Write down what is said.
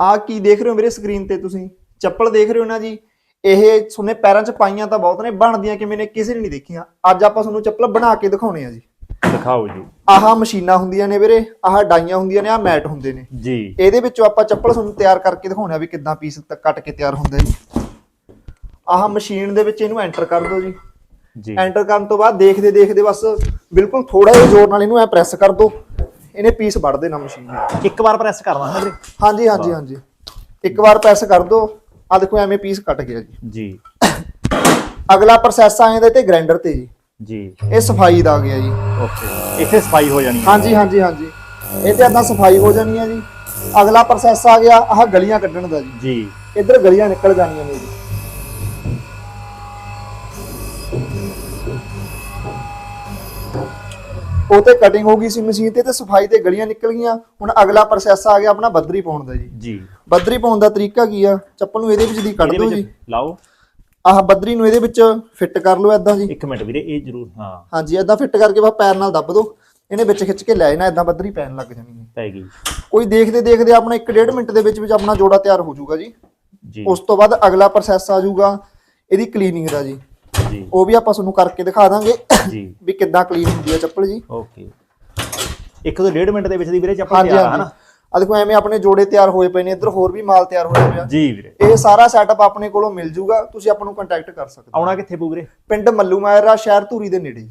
ਆ ਕੀ ਦੇਖ ਰਹੇ ਹੋ ਮੇਰੇ ਸਕਰੀਨ ਤੇ ਤੁਸੀਂ? ਚੱਪਲ ਦੇਖ ਰਹੇ ਹੋ ਨਾ ਜੀ? ਇਹ ਤੁਹਾਨੇ ਪੈਰਾਂ 'ਚ ਪਾਈਆਂ ਤਾਂ ਬਹੁਤ ਨੇ ਬਣਦੀਆਂ ਕਿਵੇਂ ਨੇ ਕਿਸੇ ਨੇ ਨਹੀਂ ਦੇਖੀਆਂ। ਅੱਜ ਆਪਾਂ ਤੁਹਾਨੂੰ ਚੱਪਲ ਬਣਾ ਕੇ ਦਿਖਾਉਣੇ ਆ ਜੀ। ਦਿਖਾਓ ਜੀ। ਆਹ ਮਸ਼ੀਨਾਂ ਹੁੰਦੀਆਂ ਨੇ ਵੀਰੇ ਆਹ ਡਾਈਆਂ ਹੁੰਦੀਆਂ ਨੇ ਆਹ ਮੈਟ ਹੁੰਦੇ ਨੇ। ਜੀ। ਇਹਦੇ ਵਿੱਚੋਂ ਆਪਾਂ ਚੱਪਲ ਤੁਹਾਨੂੰ ਤਿਆਰ ਕਰਕੇ ਦਿਖਾਉਣੇ ਆ ਵੀ ਕਿੱਦਾਂ ਪੀਸ ਕੱਟ ਕੇ ਤਿਆਰ ਹੁੰਦੇ ਨੇ। ਆਹ ਮਸ਼ੀਨ ਦੇ ਵਿੱਚ ਇਹਨੂੰ ਐਂਟਰ ਕਰ ਦਿਓ ਜੀ। ਜੀ। ਐਂਟਰ ਕਰਨ ਤੋਂ ਬਾਅਦ ਦੇਖਦੇ ਦੇਖਦੇ ਬਸ ਬਿਲਕੁਲ ਥੋੜਾ ਜਿਹਾ ਜ਼ੋਰ ਨਾਲ ਇਹਨੂੰ ਐ ਪ੍ਰੈਸ ਕਰ ਦਿਓ। ਇਹਨੇ ਪੀਸ ਵੱਢ ਦੇਣਾ ਮਸ਼ੀਨ ਨੇ। ਇੱਕ ਵਾਰ ਪ੍ਰੈਸ ਕਰਨਾ ਹੈ ਵੀਰੇ। ਹਾਂਜੀ ਹਾਂਜੀ ਹਾਂਜੀ। ਇੱਕ ਵਾਰ ਪ੍ਰੈਸ ਕਰ ਦਿਓ ਆ ਦੇਖੋ ਐਵੇਂ ਪੀਸ ਕੱਟ ਗਿਆ ਜੀ। ਜੀ। ਅਗਲਾ ਪ੍ਰੋਸੈਸ ਆ ਜਾਂਦਾ ਤੇ ਗ੍ਰਾਈਂਡਰ ਤੇ ਜੀ। ਜੀ। ਇਹ ਸਫ਼ਾਈ ਦਾ ਆ ਗਿਆ ਜੀ। ਓਕੇ ਇੱਥੇ ਸਫ਼ਾਈ ਹੋ ਜਾਣੀ ਹੈ। ਹਾਂਜੀ ਹਾਂਜੀ ਹਾਂਜੀ। ਇਹ ਤੇ ਏਦਾਂ ਸਫ਼ਾਈ ਹੋ ਜਾਣੀ ਹੈ ਜੀ। ਅਗਲਾ ਪ੍ਰੋਸੈਸ ਆ ਗਿਆ ਆਹ ਗਲੀਆਂ ਕੱਢਣ ਦਾ ਜੀ। ਜੀ। ਇੱਧਰ ਗਲੀਆਂ ਨਿਕਲ ਜਾਣੀਆਂ ਨੇ ਜੀ। ਉਹ ਤੇ ਕਟਿੰਗ ਹੋ ਗਈ ਸੀ ਮਸ਼ੀਨ ਤੇ ਤੇ ਸਫ਼ਾਈ ਤੇ ਗਲੀਆਂ ਨਿਕਲ ਗਈਆਂ। ਹੁਣ ਅਗਲਾ ਪ੍ਰੋਸੈਸ ਆ ਗਿਆ ਆਪਣਾ ਬੱਦਰੀ ਪਾਉਣ ਦਾ ਜੀ। ਜੀ। ਬੱਦਰੀ ਪਾਉਣ ਦਾ ਤਰੀਕਾ ਕੀ ਆ? ਚੱਪਲ ਨੂੰ ਇਹਦੇ ਵਿੱਚ ਦੀ ਕੱਢ ਦਿਓ ਜੀ। ਲਾਓ। ਆਹ ਬੱਦਰੀ ਨੂੰ ਇਹਦੇ ਵਿੱਚ ਫਿੱਟ ਕਰ ਲਓ ਏਦਾਂ ਜੀ। ਇੱਕ ਮਿੰਟ ਵੀਰੇ ਇਹ ਜ਼ਰੂਰ ਹਾਂ। ਹਾਂਜੀ ਏਦਾਂ ਫਿੱਟ ਕਰਕੇ ਬਸ ਪੈਰ ਨਾਲ ਦੱਬ ਦਿਓ। ਇਹਨੇ ਵਿੱਚ ਖਿੱਚ ਕੇ ਲੈ ਜਾਣਾ ਏਦਾਂ ਬੱਦਰੀ ਪੈਣ ਲੱਗ ਜਾਣੀ ਹੈ। ਪੈ ਗਈ। ਕੋਈ ਦੇਖਦੇ ਦੇਖਦੇ ਆਪਣਾ 1.5 ਮਿੰਟ ਦੇ ਵਿੱਚ ਵਿੱਚ ਆਪਣਾ ਜੋੜਾ ਤਿਆਰ ਹੋ ਜਾਊਗਾ ਜੀ। ਜੀ। ਉਸ ਤੋਂ ਬਾਅਦ ਅਗਲਾ ਪ੍ਰੋਸੈਸ ਆ ਜਾਊਗਾ ਇਹਦੀ ਕਲੀਨਿੰਗ ਦਾ ਜੀ। ਜੀ। ਉਹ ਵੀ ਆਪਾਂ ਤੁਹਾਨੂੰ ਕਰਕੇ ਦਿਖਾ ਦਾਂਗੇ ਜੀ। ਵੀ ਕਿੱਦਾਂ ਕਲੀਨ ਹੁੰਦੀ ਹੈ ਚੱਪਲ ਜੀ। ਓਕੇ। ਇੱਕ ਤੋਂ ਡੇਢ ਮਿੰਟ ਦੇ ਵਿੱਚ ਦੀ ਵੀਰੇ ਚੱਪਲ ਤਿਆਰ ਹੈ ਹਾਂਜੀ। ਨਾ ਆ ਦੇਖੋ ਐਵੇਂ ਆਪਣੇ ਜੋੜੇ ਤਿਆਰ ਹੋਏ ਪਏ ਨੇ ਇੱਧਰ ਹੋਰ ਵੀ ਮਾਲ ਤਿਆਰ ਹੋਇਆ ਪਿਆ ਜੀ ਵੀਰੇ। ਇਹ ਸਾਰਾ ਸੈਟਅਪ ਆਪਣੇ ਕੋਲੋਂ ਮਿਲ ਜਾਊਗਾ ਤੁਸੀਂ ਆਪਾਂ ਨੂੰ ਕੰਟੈਕਟ ਕਰ ਸਕਦੇ ਹੋ। ਆਉਣਾ ਕਿੱਥੇ ਪੂ ਵੀਰੇ? ਪਿੰਡ ਮੱਲੂ ਮਾਇਰਾ ਸ਼ਹਿਰ ਧੂਰੀ ਦੇ ਨੇੜੇ ਜੀ।